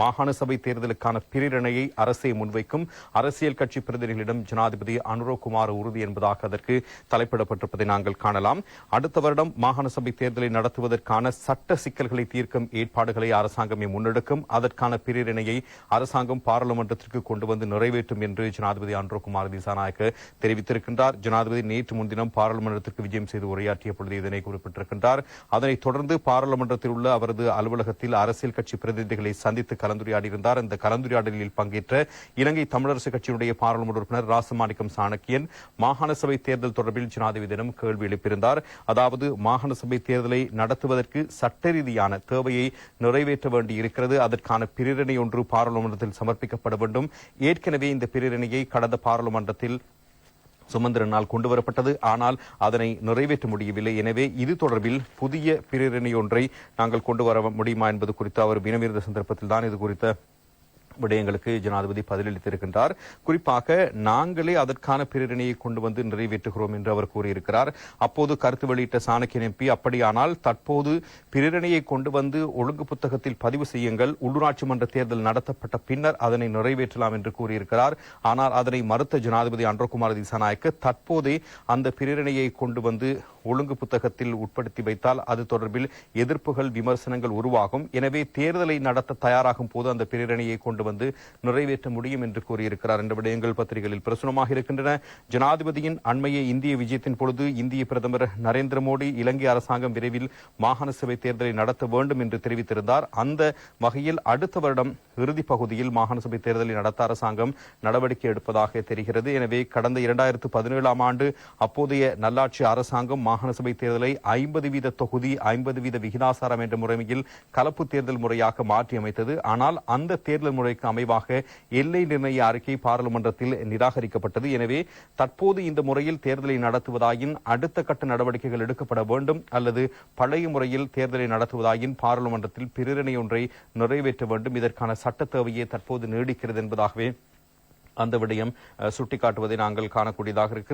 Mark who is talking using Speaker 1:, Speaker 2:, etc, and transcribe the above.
Speaker 1: மாகாண சபை தேர்தலுக்கான பிரேரணையை அரசே முன்வைக்கும். அரசியல் கட்சி பிரதிநிதிகளிடம் ஜனாதிபதி அனுரகுமார் உறுதி என்பதாக அதற்கு தலைப்பிடப்பட்டிருப்பதை நாங்கள் காணலாம். அடுத்த வருடம் மாகாண சபை தேர்தலை நடத்துவதற்கான சட்ட சிக்கல்களை தீர்க்கும் ஏற்பாடுகளை அரசாங்கமே முன்னெடுக்கும். அதற்கான பிரேரணையை அரசாங்கம் பாராளுமன்றத்திற்கு கொண்டு வந்து நிறைவேற்றும் என்று ஜனாதிபதி அனுரகுமார் திசாநாயக்க தெரிவித்திருக்கின்றார். ஜனாதிபதி நேற்று முன்தினம் பாராளுமன்றத்திற்கு விஜயம் செய்து உரையாற்றிய பொழுது இதனை குறிப்பிட்டிருக்கின்றார். அதனைத் தொடர்ந்து பாராளுமன்றத்தில் உள்ள அவரது அலுவலகத்தில் அரசியல் கட்சி பிரதிநிதிகளை சந்தித்து கலந்துரையாடியிருந்தார். அந்த கலந்துரையாடலில் பங்கேற்ற இலங்கை தமிழரசு கட்சியினுடைய பாராளுமன்ற உறுப்பினர் ராசமாணிக்கம் சாணக்கியன் மாகாண சபை தேர்தல் தொடர்பில் ஜனாதிபதியிடம் கேள்வி எழுப்பியிருந்தார். அதாவது மாகாண சபை தேர்தலை நடத்துவதற்கு சட்ட ரீதியான தேவையை நிறைவேற்ற வேண்டி இருக்கிறது அதற்கான பிரிரணை ஒன்று பாராளுமன்றத்தில் சமர்ப்பிக்கப்பட வேண்டும். ஏற்கனவே இந்த பிரிரணையை கடந்த பாராளுமன்றத்தில் சுமந்திரனால் கொண்டு வரப்பட்டது ஆனால் அதனை நிறைவேற்ற முடியவில்லை. எனவே இது தொடர்பில் புதிய பிரேரணி ஒன்றை நாங்கள் கொண்டு வர முடியுமா என்பது குறித்து அவர் வினவிருந்த சந்தர்ப்பத்தில் தான் இது குறித்த விடயங்களுக்கு ஜனாதிபதி பதிலளித்திருக்கின்றார். குறிப்பாக நாங்களே அதற்கான பிரேரணையை கொண்டு வந்து நிறைவேற்றுகிறோம் என்று அவர் கூறியிருக்கிறார். அப்போது கருத்து வெளியிட்ட சாணக்கியன் எம்பி அப்படியானால் தற்போது பிரேரணையை கொண்டு வந்து ஒழுங்கு புத்தகத்தில் பதிவு செய்யுங்கள். உள்ளூராட்சி மன்ற தேர்தல் நடத்தப்பட்ட பின்னர் அதனை நிறைவேற்றலாம் என்று கூறியிருக்கிறார். ஆனால் அதனை மறுத்த ஜனாதிபதி அன்றகுமார் திசாநாயக்க தற்போதே அந்த பிரேரணையை கொண்டு வந்து ஒழுங்கு புத்தகத்தில் உட்படுத்தி வைத்தால் அது தொடர்பில் எதிர்ப்புகள் விமர்சனங்கள் உருவாகும். எனவே தேர்தலை நடத்த தயாராகும் போது அந்த பிரேரணையை கொண்டு வந்து நிறைவேற்ற முடியும் என்று கூறியிருக்கிறார். என்ற விடயங்கள் பத்திரிகைகளில் பிரசுரமாக இருக்கின்றன. ஜனாதிபதியின் அண்மைய இந்திய விஜயத்தின் பொழுது இந்திய பிரதமர் நரேந்திர மோடி இலங்கை அரசாங்கம் விரைவில் மாகாண சபை தேர்தலை நடத்த வேண்டும் என்று தெரிவித்திருந்தார். அந்த வகையில் அடுத்த வருடம் இறுதிப் பகுதியில் மாகாண சபை தேர்தலை நடத்த அரசாங்கம் நடவடிக்கை எடுப்பதாக தெரிகிறது. எனவே கடந்த இரண்டாயிரத்து பதினேழாம் ஆண்டு அப்போதைய நல்லாட்சி அரசாங்கம் மாகாண சபை தேர்தலை ஐம்பது வீத தொகுதி ஐம்பது வீத விகிதாசாரம் என்ற முறைமையில் கலப்பு தேர்தல் முறையாக மாற்றி அமைத்தது. ஆனால் அந்த தேர்தல் முறைக்கு அமைவாக எல்லை நிர்ணய அறிக்கை பாராளுமன்றத்தில் நிராகரிக்கப்பட்டது. எனவே தற்போது இந்த முறையில் தேர்தலை நடத்துவதாயின் அடுத்த கட்ட நடவடிக்கைகள் எடுக்கப்பட வேண்டும் அல்லது பழைய முறையில் தேர்தலை நடத்துவதாயின் பாராளுமன்றத்தில் பிரேரணை ஒன்றை நிறைவேற்ற வேண்டும். இதற்கான சட்ட தேவையே தற்போது நீடிக்கிறது என்பதாகவே அந்த விடயம் சுட்டிக்காட்டுவதை நாங்கள் காணக்கூடியதாக இருக்கிறது.